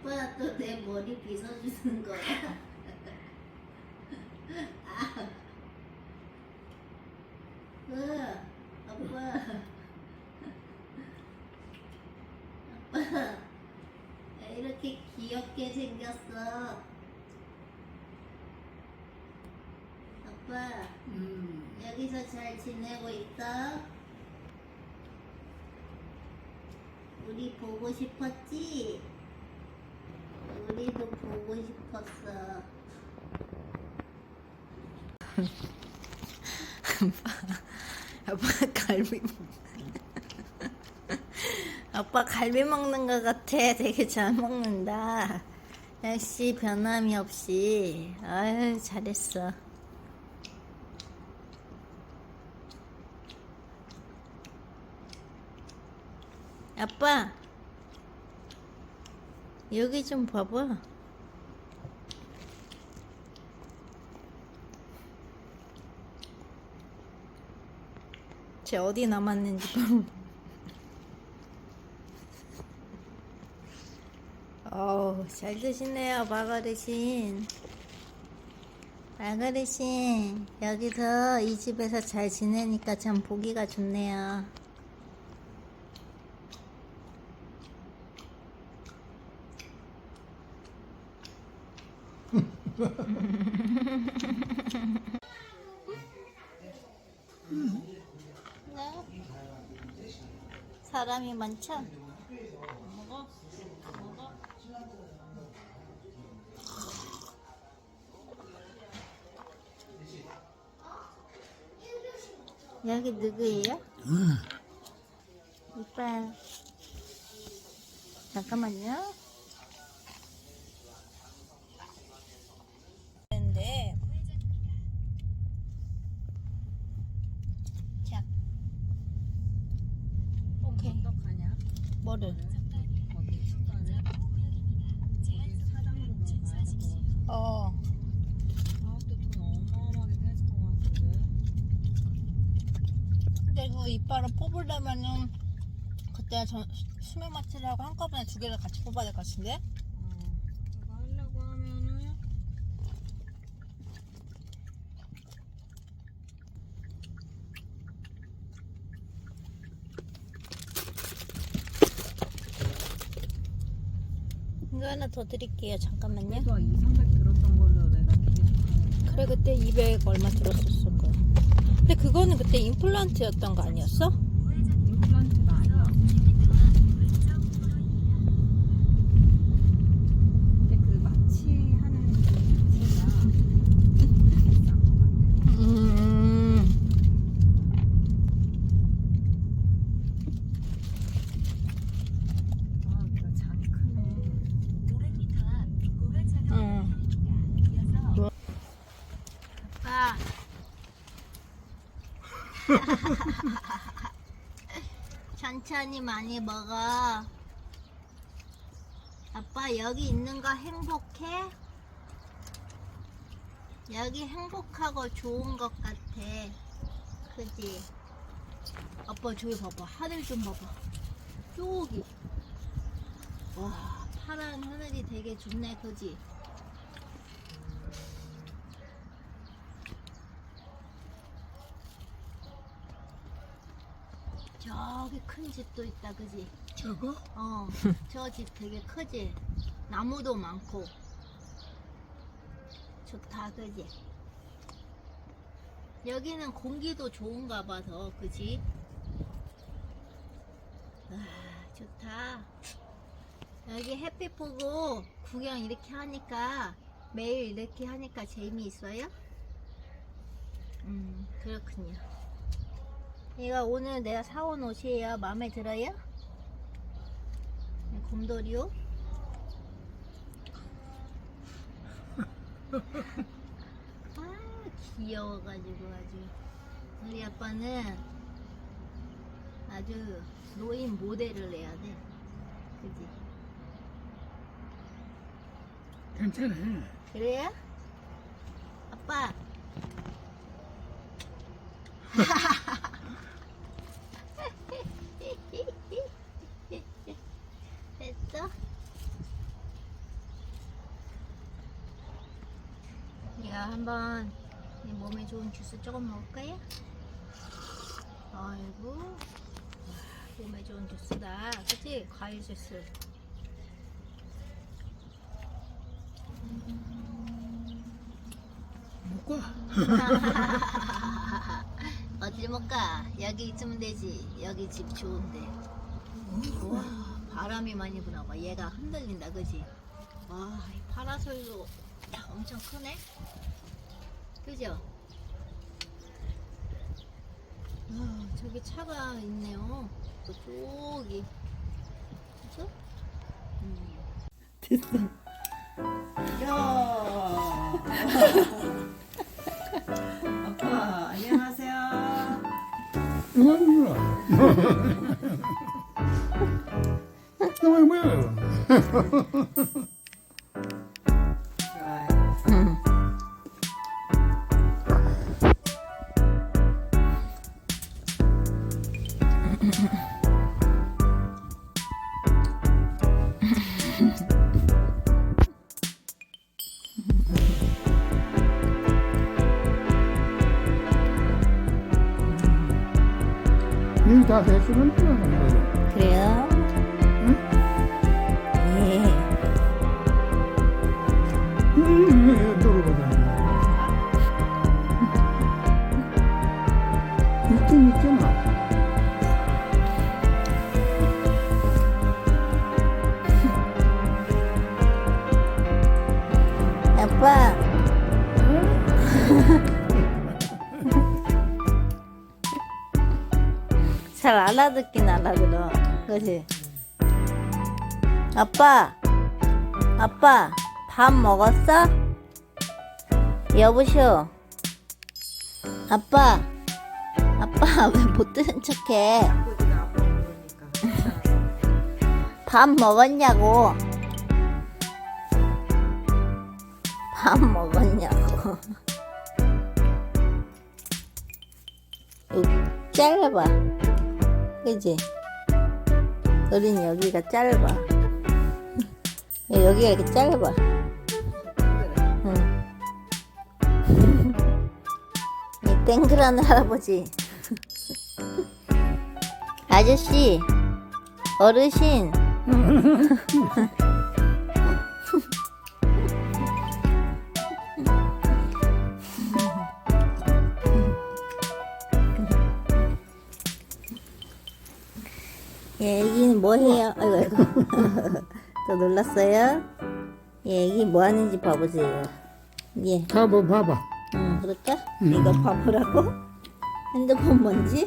아빠 또내 머리 빗어주는 거야? 아. 으, 아빠. 아빠. 왜 이렇게 귀엽게 생겼어? 아빠, 음. 여기서 잘 지내고 있어? 우리 보고 싶었지? 보고 싶었어. 아빠 갈비 아빠 갈비 먹는 것 같아. 되게 잘 먹는다. 역시 변함이 없이. 아유 잘했어. 아빠 여기 좀 봐봐 쟤 어디 남았는지 봐. 어우, 잘 드시네요, 마가르신. 마가르신, 여기서 이 집에서 잘 지내니까 참 보기가 좋네요. 네. 사람이 많죠? 여기 누구예요? 이빨 잠깐만요. 근데 자, 오케이. 어떡하냐? 뭐를? 거기 식단을 거기 사장으로 가야 될것 같아. 어, 것 같은데. 근데 그 이빨을 뽑으려면은 그때 전 수면 마취라고 한꺼번에 두 개를 같이 뽑아야 될 것 같은데? 어, 그거 하려고 하면은 이거 하나 더 드릴게요. 잠깐만요. 내가 2, 300 들었던 걸로 내가 기억하는. 그래 그때 200 얼마 들었었을 거야. 근데 그거는 그때 임플란트였던 거 아니었어? 임플란트가 아니야. 근데 그 마취하는 그 자체가 비싼 것 같아. 음. 아, 이거 장 크네. 응. 아. 천천히 많이 먹어. 아빠 여기 있는 거 행복해? 여기 행복하고 좋은 것 같아. 그지? 아빠 저기 봐봐. 하늘 좀 봐봐. 저기. 와, 파란 하늘이 되게 좋네. 그지? 저기 큰 집도 있다. 그지? 저거? 어, 저 집 되게 크지? 나무도 많고. 좋다, 그지? 여기는 공기도 좋은가 봐서, 그지? 아, 좋다. 여기 햇빛 보고 구경 이렇게 하니까, 매일 이렇게 하니까 재미있어요? 음, 그렇군요. 이거 오늘 내가 사온 옷이에요. 마음에 들어요? 곰돌이요? 아 귀여워가지고 아주 우리 아빠는 아주 노인 모델을 내야 돼 그지? 괜찮아. 그래요? 아빠 됐어? 자, 한번 이 몸에 좋은 주스 조금 먹을까요? 아이고, 와, 몸에 좋은 주스다. 그치? 과일 주스. 먹고 어딜 못 가? 여기 있으면 되지. 여기 집 좋은데. 우와, 바람이 많이 부나 봐. 얘가 흔들린다, 그지? 와, 이 파라솔도 엄청 크네. 그죠? 아, 저기 차가 있네요. 저기. 그죠? 음. 야. 아빠 안녕하세요. 뭐야 뭐야 뭐야 다 됐으면 그러는 거야 그래요? 잘 알아듣긴 알아들어. 그지? 아빠. 아빠. 밥 먹었어? 여보시오. 아빠. 아빠 왜 못 들은 척해? 밥 먹었냐고. 밥 먹었냐고. 여기 짧아. 그지? 어린 여기가 짧아. 여기가 이렇게 짧아. 응. 이 땡그란 할아버지. 아저씨, 어르신. 뭐 해요? 아이고 아이고 또 놀랐어요? 얘 애기 뭐 하는지 봐보세요 예, 봐봐 봐봐 응 그럴까? 이거 봐보라고? 핸드폰 뭔지?